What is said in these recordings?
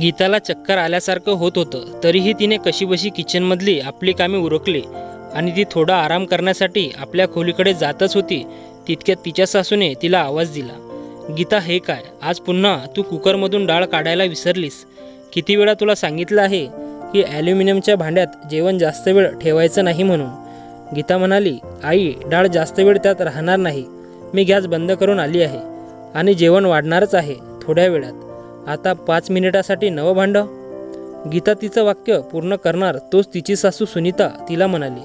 गीताला चक्कर आल्यासारखं होत होतं तरीही तिने कशीबशी किचनमधली आपली कामे उरकली आणि ती थोडा आराम करण्यासाठी आपल्या खोलीकडे जातच होती तितक्यात तिच्या सासूने तिला आवाज दिला गीता हे काय? आज पुन्हा तू कुकरमधून डाळ काढायला विसरलीस. किती वेळा तुला सांगितलं आहे की ॲल्युमिनियमच्या भांड्यात जेवण जास्त वेळ ठेवायचं नाही म्हणून गीता म्हणाली आई डाळ जास्त वेळ त्यात राहणार नाही. मी गॅस बंद करून आली आहे आणि जेवण वाढणारच आहे थोड्या वेळात. आता पाच मिनिटासाठी नवं भांडं गीता तिचं वाक्य पूर्ण करणार तोच तिची सासू सुनीता तिला म्हणाली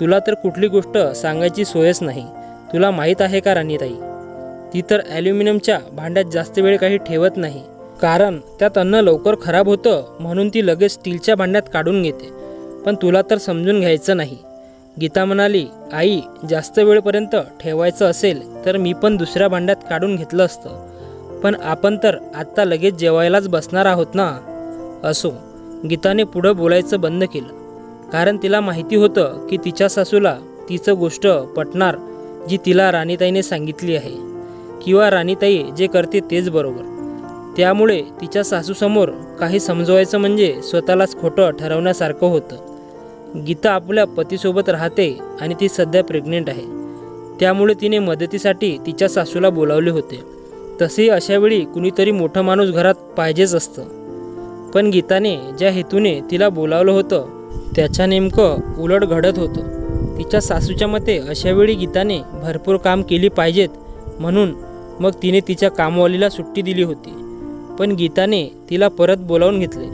तुला तर कुठली गोष्ट सांगायची सोयच नाही. तुला माहीत आहे का राणीताई? ती तर ॲल्युमिनियमच्या भांड्यात जास्त वेळ काही ठेवत नाही. कारण त्यात अन्न लवकर खराब होतं म्हणून ती लगेच स्टीलच्या भांड्यात काढून घेते. पण तुला तर समजून घ्यायचं नाही. गीता म्हणाली आई जास्त वेळपर्यंत ठेवायचं असेल तर मी पण दुसऱ्या भांड्यात काढून घेतलं असतं. पण आपण तर आत्ता लगेच जेवायलाच बसणार आहोत ना? असो गीताने पुढं बोलायचं बंद केलं. कारण तिला माहिती होतं की तिच्या सासूला तिचं गोष्ट पटणार जी तिला राणीताईने सांगितली आहे. किंवा राणीताई जे करते तेच बरोबर. त्यामुळे तिच्या सासूसमोर काही समजवायचं म्हणजे स्वतःलाच खोटं ठरवण्यासारखं होतं. गीता आपल्या पतीसोबत राहते आणि ती सध्या प्रेग्नेंट आहे. त्यामुळे तिने मदतीसाठी तिच्या सासूला बोलावले होते. तसेही अशावेळी कुणीतरी मोठं माणूस घरात पाहिजेच असतं. पण गीताने ज्या हेतूने तिला बोलावलं होतं त्याच्या नेमकं उलट घडत होतं. तिच्या सासूच्या मते अशावेळी गीताने भरपूर काम केली पाहिजेत म्हणून मग तिने तिच्या कामवालीला सुट्टी दिली होती. पण गीताने तिला परत बोलावून घेतले.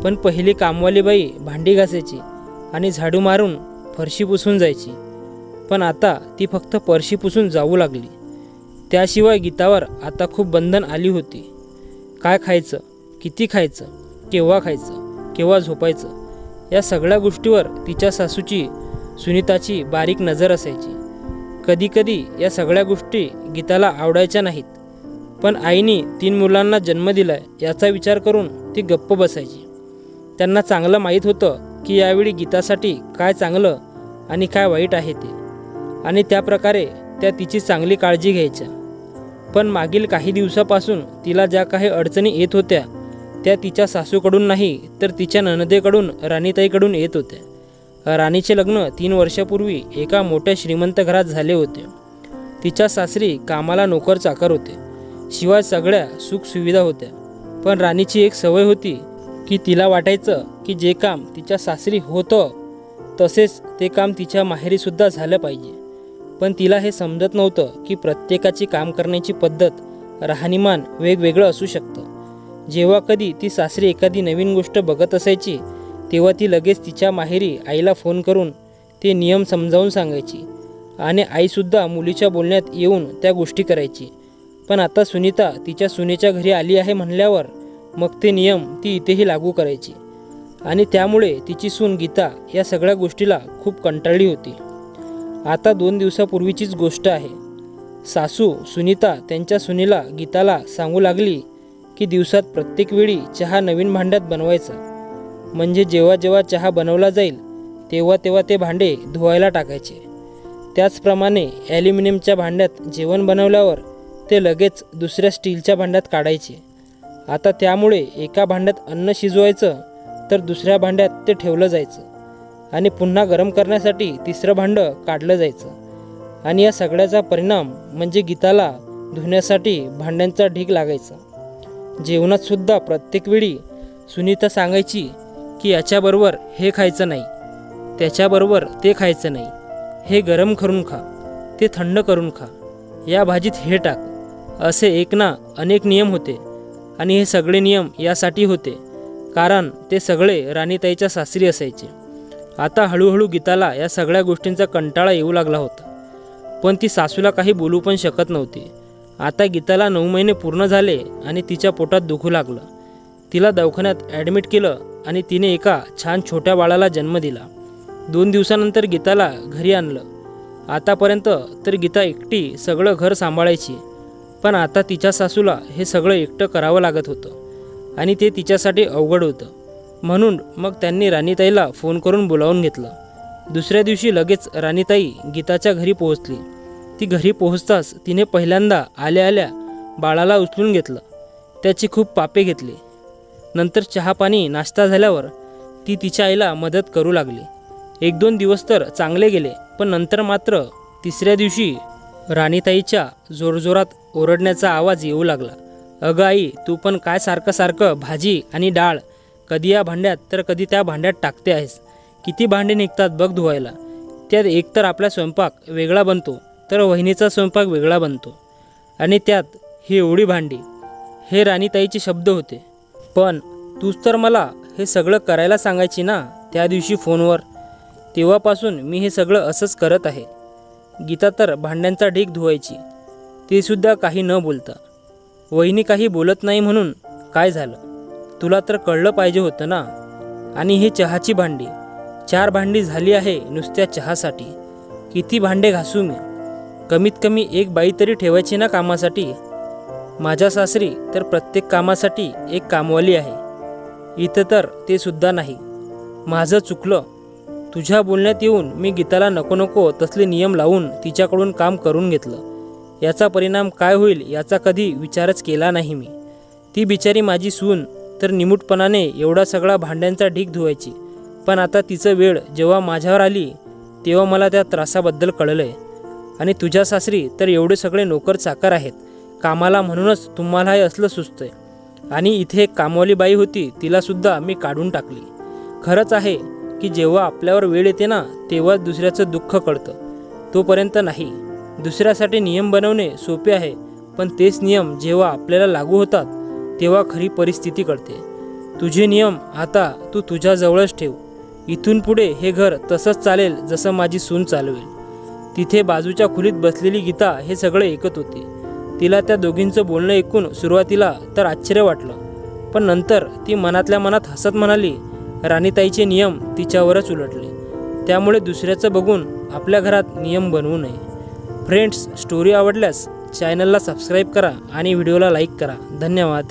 पण पहिली कामवाली बाई भांडी घासायची आणि झाडू मारून फरशी पुसून जायची. पण आता ती फक्त फरशी पुसून जाऊ लागली. त्याशिवाय गीतावर आता खूप बंधन आली होती. काय खायचं किती खायचं केव्हा खायचं केव्हा झोपायचं या सगळ्या गोष्टीवर तिच्या सासूची सुनीताची बारीक नजर असायची. कधीकधी या सगळ्या गोष्टी गीताला आवडायच्या नाहीत पण आईने तीन मुलांना जन्म दिलाय याचा विचार करून ती गप्प बसायची. त्यांना चांगलं माहीत होतं की यावेळी गीतासाठी काय चांगलं आणि काय वाईट आहे ते. आणि त्या प्रकारे त्या तिची चांगली काळजी घ्यायच्या. पण मागील काही दिवसापासून तिला ज्या काही अडचणी येत होत्या त्या तिच्या सासूकडून नाही तर तिच्या ननदेकडून राणीताईकडून येत होत्या. राणीचे लग्न तीन वर्षापूर्वी एका मोठ्या श्रीमंत घरात झाले होते. तिच्या सासरी कामाला नोकर चाकर होते. शिवाय सगळ्या सुखसुविधा होत्या. पण राणीची एक सवय होती की तिला वाटायचं की जे काम तिच्या सासरी होतं तसेच ते काम तिच्या माहेरीसुद्धा झालं पाहिजे. पण तिला हे समजत नव्हतं की प्रत्येकाची काम करण्याची पद्धत राहणीमान वेगवेगळं असू शकतं. जेव्हा कधी ती सासरी एखादी नवीन गोष्ट बघत असायची तेव्हा ती लगेच तिच्या माहेरी आईला फोन करून ते नियम समजावून सांगायची आणि आईसुद्धा मुलीच्या बोलण्यात येऊन त्या गोष्टी करायची. पण आता सुनीता तिच्या सुनेच्या घरी आली आहे म्हणल्यावर मग ते नियम ती इथेही लागू करायची आणि त्यामुळे तिची सून गीता या सगळ्या गोष्टीला खूप कंटाळली होती. आता दोन दिवसापूर्वीचीच गोष्ट आहे. सासू सुनीता त्यांच्या सुनीला गीताला सांगू लागली की दिवसात प्रत्येक वेळी चहा नवीन भांड्यात बनवायचा. म्हणजे जेव्हा जेव्हा चहा बनवला जाईल तेव्हा तेव्हा ते भांडे धुवायला टाकायचे. त्याचप्रमाणे ॲल्युमिनियमच्या भांड्यात जेवण बनवल्यावर ते लगेच दुसऱ्या स्टीलच्या भांड्यात काढायचे. आता त्यामुळे एका भांड्यात अन्न शिजवायचं तर दुसऱ्या भांड्यात ते ठेवलं जायचं. आणि पुन्हा गरम करण्यासाठी तिसरं भांडं काढलं जायचं. आणि या सगळ्याचा परिणाम म्हणजे गीताला धुण्यासाठी भांड्यांचा ढीग लागायचा. जेवणातसुद्धा प्रत्येक वेळी सुनीता सांगायची की याच्याबरोबर हे खायचं नाही त्याच्याबरोबर ते खायचं नाही हे गरम करून खा ते थंड करून खा या भाजीत हे टाक असे एक ना अनेक नियम होते. आणि हे सगळे नियम यासाठी होते कारण ते सगळे राणीताईच्या सासरी असायचे. आता हळूहळू गीताला या सगळ्या गोष्टींचा कंटाळा येऊ लागला होता. पण ती सासूला काही बोलू पण शकत नव्हती. आता गीताला नऊ महिने पूर्ण झाले आणि तिच्या पोटात दुखू लागलं. तिला दवाखान्यात ॲडमिट केलं आणि तिने एका छान छोट्या बाळाला जन्म दिला. दोन दिवसानंतर गीताला घरी आणलं. आतापर्यंत तर गीता एकटी सगळं घर सांभाळायची. पण आता तिच्या सासूला हे सगळं एकटं करावं लागत होतं. आणि ते तिच्यासाठी अवघड होतं. म्हणून मग त्यांनी राणीताईला फोन करून बोलावून घेतलं. दुसऱ्या दिवशी लगेच राणीताई गीताच्या घरी पोहोचली. ती घरी पोहोचताच तिने पहिल्यांदा आल्या आल्या बाळाला उचलून घेतलं. त्याची खूप पापे घेतली. नंतर चहापाणी नाश्ता झाल्यावर ती तिच्या आईला मदत करू लागली. एक दोन दिवस तर चांगले गेले पण नंतर मात्र तिसऱ्या दिवशी राणीताईच्या जोरजोरात ओरडण्याचा आवाज येऊ लागला. अगं आई तू पण काय सारखं सारखं भाजी आणि डाळ कधी या भांड्यात तर कधी त्या भांड्यात टाकते आहेस. किती भांडे निघतात बघ धुवायला. त्यात एकतर आपला स्वयंपाक वेगळा बनतो तर वहिनीचा स्वयंपाक वेगळा बनतो. आणि त्यात ही एवढी भांडी. हे राणीताईचे शब्द होते. पण तूच तर मला हे सगळं करायला सांगायची ना त्या दिवशी फोनवर. तेव्हापासून मी हे सगळं असंच करत आहे. गीता तर भांड्यांचा ढीक धुवायची. तीसुद्धा काही न बोलता. वहिनी काही बोलत नाही म्हणून काय झालं? तुला तर कळलं पाहिजे होतं ना? आणि हे चहाची भांडी. चार भांडी झाली आहे नुसत्या चहासाठी. किती भांडे घासू मी? कमीत कमी एक बाई तरी ठेवायची ना कामासाठी? माझ्या सासरी तर प्रत्येक कामासाठी एक कामवाली आहे. इथं तर ते सुद्धा नाही. माझं चुकलं. तुझ्या बोलण्यात येऊन मी गीताला नको नको तसले नियम लावून तिच्याकडून काम करून घेतलं. याचा परिणाम काय होईल याचा कधी विचारच केला नाही मी. ती बिचारी माझी सून तर निमूटपणाने एवढा सगळा भांड्यांचा ढीक धुवायची. पण आता तिचं वेळ जेव्हा माझ्यावर आली तेव्हा मला त्या त्रासाबद्दल कळलं आहे आणि तुझ्या सासरी तर एवढे सगळे नोकर चाकर आहेत. कामाला म्हणूनच तुम्हाला हे असलं आहे आणि इथे एक कामवाली बाई होती तिलासुद्धा मी काढून टाकली. खरंच आहे की जेव्हा आपल्यावर वेळ येते ना तेव्हा दुसऱ्याचं दुःख कळतं. तोपर्यंत नाही. दुसऱ्यासाठी नियम बनवणे सोपे आहे पण तेच नियम जेव्हा आपल्याला लागू होतात तेव्हा खरी परिस्थिती कळते. तुझे नियम आता तू तुझ्याजवळच ठेव. इथून पुढे हे घर तसंच चालेल जसं माझी सून चालवेल. तिथे बाजूच्या खोलीत बसलेली गीता हे सगळे ऐकत होते. तिला त्या दोघींचं बोलणं ऐकून सुरुवातीला तर आश्चर्य वाटलं. पण नंतर ती मनातल्या मनात हसत म्हणाली राणीताईचे नियम तिच्यावरच उलटले. त्यामुळे दुसऱ्याचं बघून आपल्या घरात नियम बनवू नये. फ्रेंड्स स्टोरी आवडल्यास चॅनलला सबस्क्राईब करा आणि व्हिडिओला लाईक करा. धन्यवाद.